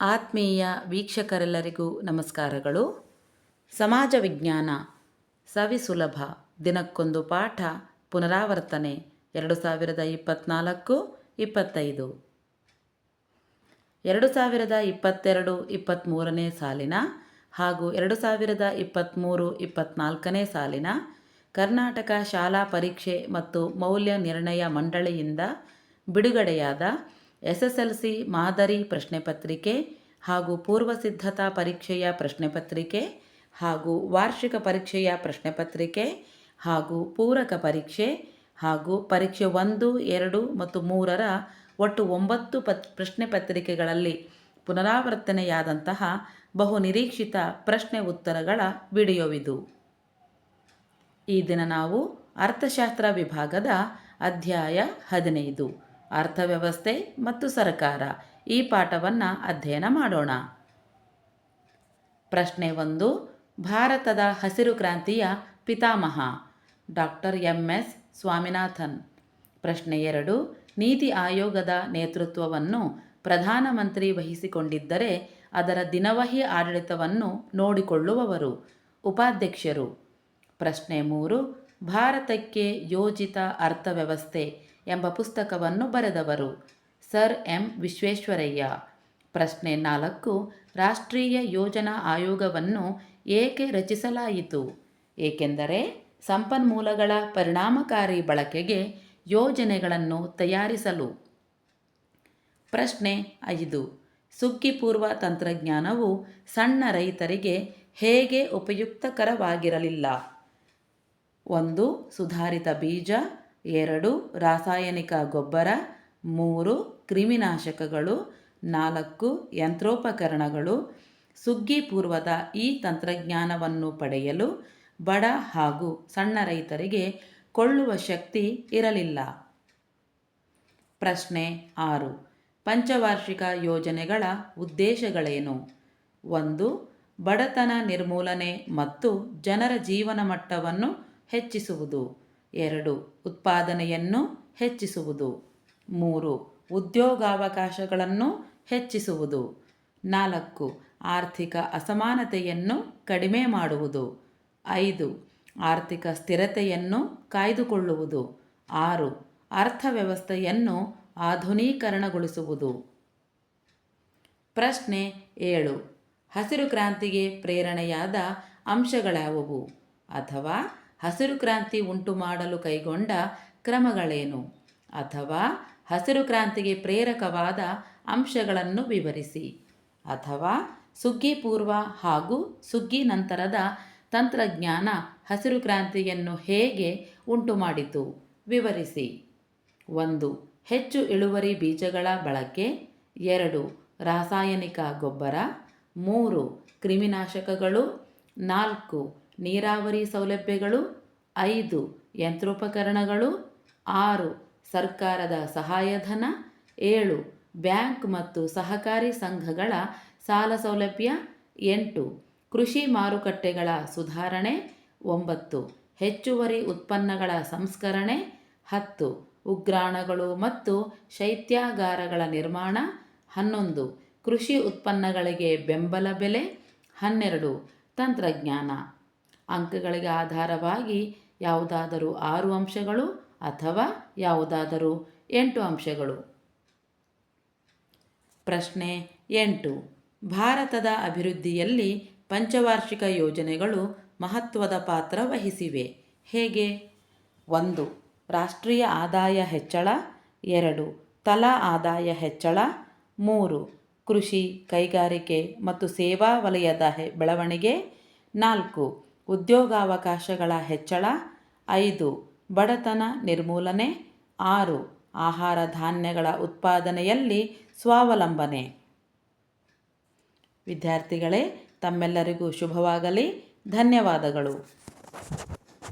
ಆತ್ಮೀಯ ವೀಕ್ಷಕರೆಲ್ಲರಿಗೂ ನಮಸ್ಕಾರಗಳು. ಸಮಾಜ ವಿಜ್ಞಾನ ಸವಿಸುಲಭ ದಿನಕ್ಕೊಂದು ಪಾಠ ಪುನರಾವರ್ತನೆ ಎರಡು ಸಾವಿರದ ಇಪ್ಪತ್ತ್ನಾಲ್ಕು ಇಪ್ಪತ್ತೈದು. ಎರಡು ಸಾವಿರದ ಇಪ್ಪತ್ತೆರಡು ಇಪ್ಪತ್ತ್ಮೂರನೇ ಸಾಲಿನ ಹಾಗೂ ಎರಡು ಸಾವಿರದ ಇಪ್ಪತ್ತ್ಮೂರು ಇಪ್ಪತ್ತ್ನಾಲ್ಕನೇ ಸಾಲಿನ ಕರ್ನಾಟಕ ಶಾಲಾ ಪರೀಕ್ಷೆ ಮತ್ತು ಮೌಲ್ಯ ನಿರ್ಣಯ ಮಂಡಳಿಯಿಂದ ಬಿಡುಗಡೆಯಾದ ಎಸ್ ಮಾದರಿ ಪ್ರಶ್ನೆ ಪತ್ರಿಕೆ ಹಾಗೂ ಪೂರ್ವ ಸಿದ್ಧತಾ ಪರೀಕ್ಷೆಯ ಪ್ರಶ್ನೆ ಪತ್ರಿಕೆ ಹಾಗೂ ವಾರ್ಷಿಕ ಪರೀಕ್ಷೆಯ ಪ್ರಶ್ನೆ ಪತ್ರಿಕೆ ಹಾಗೂ ಪೂರಕ ಪರೀಕ್ಷೆ ಹಾಗೂ ಪರೀಕ್ಷೆ ಒಂದು, ಎರಡು ಮತ್ತು ಮೂರರ ಒಟ್ಟು ಒಂಬತ್ತು ಪತ್, ಪ್ರಶ್ನೆ ಪತ್ರಿಕೆಗಳಲ್ಲಿ ಪುನರಾವರ್ತನೆಯಾದಂತಹ ಬಹು ನಿರೀಕ್ಷಿತ ಪ್ರಶ್ನೆ ಉತ್ತರಗಳ ವಿಡಿಯೋವಿದು. ಈ ದಿನ ನಾವು ಅರ್ಥಶಾಸ್ತ್ರ ವಿಭಾಗದ ಅಧ್ಯಾಯ ಹದಿನೈದು. ಅರ್ಥವ್ಯವಸ್ಥೆ ಮತ್ತು ಸರ್ಕಾರ. ಈ ಪಾಠವನ್ನು ಅಧ್ಯಯನ ಮಾಡೋಣ. ಪ್ರಶ್ನೆ ಒಂದು, ಭಾರತದ ಹಸಿರು ಕ್ರಾಂತಿಯ ಪಿತಾಮಹ ಡಾಕ್ಟರ್ ಎಂ. ಎಸ್. ಸ್ವಾಮಿನಾಥನ್. ಪ್ರಶ್ನೆ ಎರಡು, ನೀತಿ ಆಯೋಗದ ನೇತೃತ್ವವನ್ನು ಪ್ರಧಾನಮಂತ್ರಿ ವಹಿಸಿಕೊಂಡಿದ್ದರೆ ಅದರ ದಿನವಹಿ ಆಡಳಿತವನ್ನು ನೋಡಿಕೊಳ್ಳುವವರು, ಉಪಾಧ್ಯಕ್ಷರು. ಪ್ರಶ್ನೆ ಮೂರು, ಭಾರತಕ್ಕೆ ಯೋಜಿತ ಅರ್ಥವ್ಯವಸ್ಥೆ ಎಂಬ ಪುಸ್ತಕವನ್ನು ಬರೆದವರು. ಸರ್ ಎಂ. ವಿಶ್ವೇಶ್ವರಯ್ಯ. ಪ್ರಶ್ನೆ ನಾಲ್ಕು. ರಾಷ್ಟ್ರೀಯ ಯೋಜನಾ ಆಯೋಗವನ್ನು ಏಕೆ ರಚಿಸಲಾಯಿತು? ಏಕೆಂದರೆ ಸಂಪನ್ಮೂಲಗಳ ಪರಿಣಾಮಕಾರಿ ಬಳಕೆಗೆ ಯೋಜನೆಗಳನ್ನು ತಯಾರಿಸಲು. ಪ್ರಶ್ನೆ ಐದು. ಸುಗ್ಗಿಪೂರ್ವ ತಂತ್ರಜ್ಞಾನವು ಸಣ್ಣ ರೈತರಿಗೆ ಹೇಗೆ ಉಪಯುಕ್ತಕರವಾಗಿರಲಿಲ್ಲ? ಒಂದು. ಸುಧಾರಿತ ಬೀಜ. ಎರಡು ರಾಸಾಯನಿಕ ಗೊಬ್ಬರ, ಮೂರು ಕ್ರಿಮಿನಾಶಕಗಳು, ನಾಲ್ಕು ಯಂತ್ರೋಪಕರಣಗಳು. ಸುಗ್ಗಿ ಪೂರ್ವದ ಈ ತಂತ್ರಜ್ಞಾನವನ್ನು ಪಡೆಯಲು ಬಡ ಹಾಗೂ ಸಣ್ಣ ರೈತರಿಗೆ ಕೊಳ್ಳುವ ಶಕ್ತಿ ಇರಲಿಲ್ಲ. ಪ್ರಶ್ನೆ ಆರು. ಪಂಚವಾರ್ಷಿಕ ಯೋಜನೆಗಳ ಉದ್ದೇಶಗಳೇನು? ಒಂದು, ಬಡತನ ನಿರ್ಮೂಲನೆ ಮತ್ತು ಜನರ ಜೀವನ ಮಟ್ಟವನ್ನು ಹೆಚ್ಚಿಸುವುದು. ಎರಡು, ಉತ್ಪಾದನೆಯನ್ನು ಹೆಚ್ಚಿಸುವುದು. ಮೂರು, ಉದ್ಯೋಗಾವಕಾಶಗಳನ್ನು ಹೆಚ್ಚಿಸುವುದು. ನಾಲ್ಕು, ಆರ್ಥಿಕ ಅಸಮಾನತೆಯನ್ನು ಕಡಿಮೆ ಮಾಡುವುದು. ಐದು, ಆರ್ಥಿಕ ಸ್ಥಿರತೆಯನ್ನು ಕಾಯ್ದುಕೊಳ್ಳುವುದು. ಆರು, ಅರ್ಥವ್ಯವಸ್ಥೆಯನ್ನು ಆಧುನೀಕರಣಗೊಳಿಸುವುದು. ಪ್ರಶ್ನೆ ಏಳು, ಹಸಿರು ಕ್ರಾಂತಿಗೆ ಪ್ರೇರಣೆಯಾದ ಅಂಶಗಳಾವುವು? ಅಥವಾ ಹಸಿರು ಕ್ರಾಂತಿ ಉಂಟು ಮಾಡಲು ಕೈಗೊಂಡ ಕ್ರಮಗಳೇನು? ಅಥವಾ ಹಸಿರು ಕ್ರಾಂತಿಗೆ ಪ್ರೇರಕವಾದ ಅಂಶಗಳನ್ನು ವಿವರಿಸಿ. ಅಥವಾ ಸುಗ್ಗಿ ಪೂರ್ವ ಹಾಗೂ ಸುಗ್ಗಿ ನಂತರದ ತಂತ್ರಜ್ಞಾನ ಹಸಿರು ಕ್ರಾಂತಿಯನ್ನು ಹೇಗೆ ಉಂಟುಮಾಡಿತು ವಿವರಿಸಿ. ಒಂದು, ಹೆಚ್ಚು ಇಳುವರಿ ಬೀಜಗಳ ಬಳಕೆ. ಎರಡು, ರಾಸಾಯನಿಕ ಗೊಬ್ಬರ. ಮೂರು, ಕ್ರಿಮಿನಾಶಕಗಳು. ನಾಲ್ಕು ನೀರಾವರಿ ಸೌಲಭ್ಯಗಳು, ಐದು ಯಂತ್ರೋಪಕರಣಗಳು, ಆರು ಸರ್ಕಾರದ ಸಹಾಯಧನ, ಏಳು ಬ್ಯಾಂಕ್ ಮತ್ತು ಸಹಕಾರಿ ಸಂಘಗಳ ಸಾಲ ಸೌಲಭ್ಯ, ಎಂಟು ಕೃಷಿ ಮಾರುಕಟ್ಟೆಗಳ ಸುಧಾರಣೆ, ಒಂಬತ್ತು ಹೆಚ್ಚುವರಿ ಉತ್ಪನ್ನಗಳ ಸಂಸ್ಕರಣೆ, ಹತ್ತು ಉಗ್ರಾಣಗಳು ಮತ್ತು ಶೈತ್ಯಾಗಾರಗಳ ನಿರ್ಮಾಣ, ಹನ್ನೊಂದು ಕೃಷಿ ಉತ್ಪನ್ನಗಳಿಗೆ ಬೆಂಬಲ ಬೆಲೆ, ಹನ್ನೆರಡು ತಂತ್ರಜ್ಞಾನ. ಅಂಕಗಳಿಗೆ ಆಧಾರವಾಗಿ ಯಾವುದಾದರೂ ಆರು ಅಂಶಗಳು ಅಥವಾ ಯಾವುದಾದರೂ ಎಂಟು ಅಂಶಗಳು. ಪ್ರಶ್ನೆ ಎಂಟು. ಭಾರತದ ಅಭಿವೃದ್ಧಿಯಲ್ಲಿ ಪಂಚವಾರ್ಷಿಕ ಯೋಜನೆಗಳು ಮಹತ್ವದ ಪಾತ್ರ ವಹಿಸಿವೆ. ಹೇಗೆ? ಒಂದು. ರಾಷ್ಟ್ರೀಯ ಆದಾಯ ಹೆಚ್ಚಳ. ಎರಡು. ತಲಾ ಆದಾಯ ಹೆಚ್ಚಳ. ಮೂರು. ಕೃಷಿ, ಕೈಗಾರಿಕೆ ಮತ್ತು ಸೇವಾ ವಲಯದ ಬೆಳವಣಿಗೆ. ನಾಲ್ಕು. ಉದ್ಯೋಗಾವಕಾಶಗಳ ಹೆಚ್ಚಳ ಐದು ಬಡತನ ನಿರ್ಮೂಲನೆ ಆರು ಆಹಾರ ಧಾನ್ಯಗಳ ಉತ್ಪಾದನೆಯಲ್ಲಿ ಸ್ವಾವಲಂಬನೆ. ವಿದ್ಯಾರ್ಥಿಗಳೇ ತಮ್ಮೆಲ್ಲರಿಗೂ ಶುಭವಾಗಲಿ. ಧನ್ಯವಾದಗಳು.